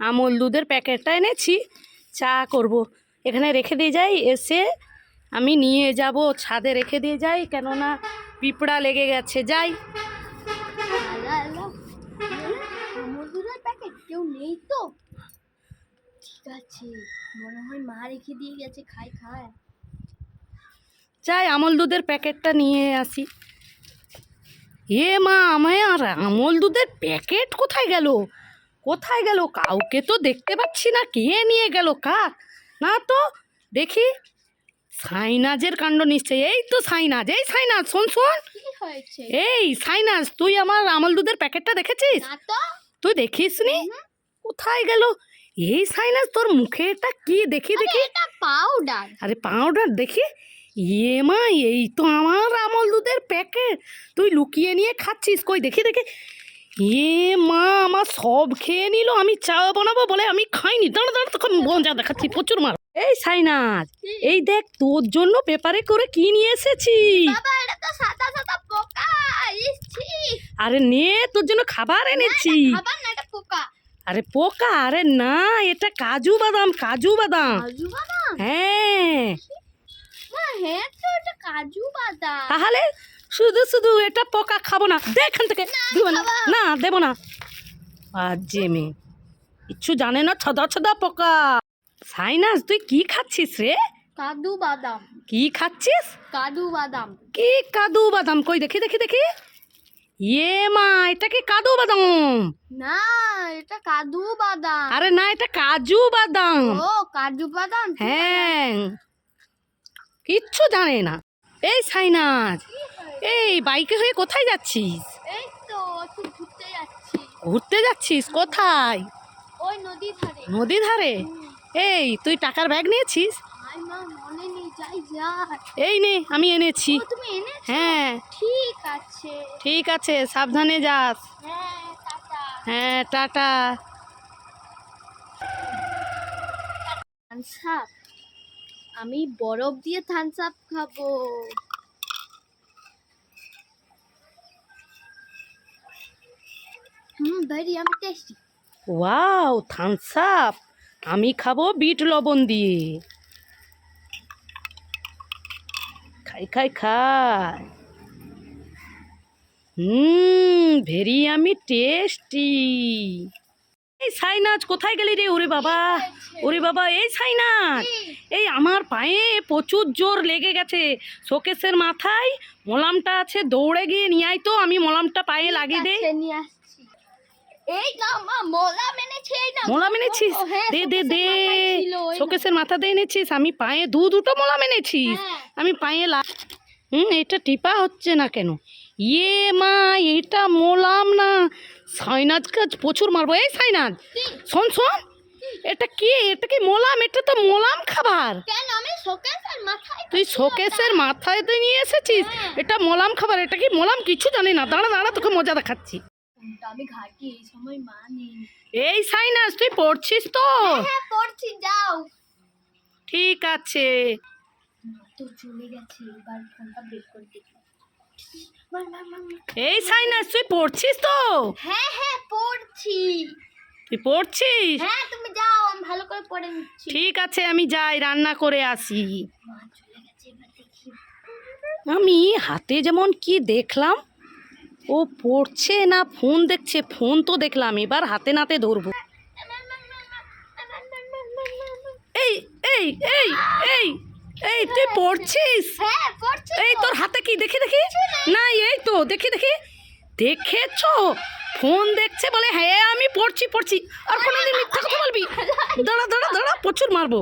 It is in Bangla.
আমল দুধের প্যাকেটটা এনেছি চা করব। এখানে রেখে দিয়ে যাই এসে আমি নিয়ে যাব ছাদে রেখে দিয়ে যাই কেননা পিঁপড়া লেগে গেছে যাই। কেউ নেই তো? ঠিক আছে মনে হয় মা রেখে দিয়ে গেছে খাই খায়। যাই আমল দুধের প্যাকেটটা নিয়ে আসি। এ মা আমার আমল দুধের প্যাকেট কোথায় গেল? কোথায় গেল? কাউকে তো দেখতে পাচ্ছি না। কে নিয়ে গেল? কাক না তো দেখি। সাইনাজের কাণ্ড নিশ্চয় এই তো সাইনাজ এই সাইনাজ শোন শোন। এই সাইনাজ তুই আমার আমল দুধের প্যাকেটটা দেখেছিস? তুই দেখিস নি কোথায় গেল? এই সাইনাজ তোর মুখে এটা কি? দেখি দেখি। পাউডার আরে পাউডার দেখি। ইয়ে মা এই তো আমার আমল দুধের প্যাকেট। তুই লুকিয়ে নিয়ে খাচ্ছিস? কই দেখি দেখি। এ মা আমার সব খেয়ে নিল আমি চা বানাবো বলে আমি খাইনি। দাঁড়া দাঁড়া তখন মজা দেখাচ্ছি প্রচুর মার। এই সাইনাজ এই দেখ তোর জন্য পেপারে করে কি নিয়ে এসেছি? আরে নে তোর জন্য খাবার এনেছি। আরে পোকা আরে না এটা কাজু বাদাম কাজু বাদাম। হ্যাঁ। হ্যাঁ তাহলে শুধু শুধু এটা পোকা খাব না। দে এখান থেকে। দিব না। না দেবো না। আর যে মেয়ে। কিচ্ছু জানে না ছদা ছদা পোকা। সাইনাস তুই কি খাচ্ছিস রে? কাজু বাদাম। কি খাচ্ছিস? কাজু বাদাম। কি কাদু বাদাম? কই দেখি দেখি দেখি। ইয়ে মা এটা কি কাদু বাদাম? না এটা কাজু বাদাম। আরে না এটা কাজু বাদাম। ও কাজু বাদাম হ্যাঁ। কিচ্ছু জানে না। এই সাইনাজ এই বাইকে হয়ে কোথায় যাচ্ছিস? এই তো একটু ঘুরতে যাচ্ছি। ঘুরতে যাচ্ছিস? কোথায়? ওই নদী ধারে। নদী ধারে? এই তুই টাকার ব্যাগ নিয়েছিস? এই নে আমি এনেছি। হ্যাঁ। ঠিক আছে। ঠিক আছে সাবধানে যাস। হ্যাঁ টাটা। হ্যাঁ আমি বরফ দিয়ে থামস আপ খাব। ভেরি আমি টেস্টি ওয়াও থামস আপ আমি খাব বিট লবণ দিয়ে। খাই খাই খাই। হুম ভেরি আমি টেস্টি এই সাইনাজ কোথায় গেলি রে? ওরে বাবা। ওরে বাবা এই সাইনাজ। এই। আমার পায়ে প্রচুর জোর লেগে গেছে। শোকেসের মাথায় মলামটা আছে দৌড়ে গিয়ে নিয়ে আয় তো আমি মলামটা পায়ে লাগিয়ে দে নিয়ে আসছি এই মা মোলা মেনেছে না। মোলা মেনেছিস? হ্যাঁ, দে দে দে। শোকেসের মাথা দিয়ে এনেছিস? আমি পায়ে দু দুটো মোলা মেনেছিস। হ্যাঁ। আমি পায়ে লা হুম এটা টিপা হচ্ছে না কেন? ইয়ে মা এটা মোলাম না। সাইনাজ কাজ প্রচুর মারবো। এই সাইনাজ শোন শোন। এটা কি? এটা কি মোলাম? এটা তো মোলাম খাবার। তুই শোকেসের মাথায় দিয়ে নিয়ে এসেছিস? হ্যাঁ। এটা মোলাম খাবার। এটা কি মোলাম? কিছু জানি না। দাঁড়া দাঁড়া তোকে মজা দেখাচ্ছি। ফোনটা আমি ঘাটি এই সময় মা নেই। এই সাইনাজ তুই পড়ছিস তো? হ্যাঁ পড়ছি যাও। ঠিক আছে। মা তো চলে গেছে এবার ফোনটা বের করে দেখি। এই সাইনাস তুই পড়ছিস তো? হ্যাঁ হ্যাঁ পড়ছি। তুই পড়ছিস? হ্যাঁ তুমি যাও আমি ভালো করে পড়ে নিচ্ছি। ঠিক আছে আমি যাই রান্না করে আসি। মা চলে গেছে এবার দেখি। আমি হাতে যেমন কি দেখলাম ও পড়ছে না, ফোন দেখছে, ফোন তো দেখলাম, এবার হাতে নাতে ধরবো। এই এই এই এই এই, তুই পড়ছিস? এই তোর হাতে কি, দেখি দেখি? না এই তো, দেখি দেখি। দেখেছ? ফোন দেখছে বলে হ্যাঁ আমি পড়ছি পড়ছি। আর কোনোদিন মিথ্যা কথা বলবি? দাঁড়া দাঁড়া দাঁড়া, প্রচুর মারবো।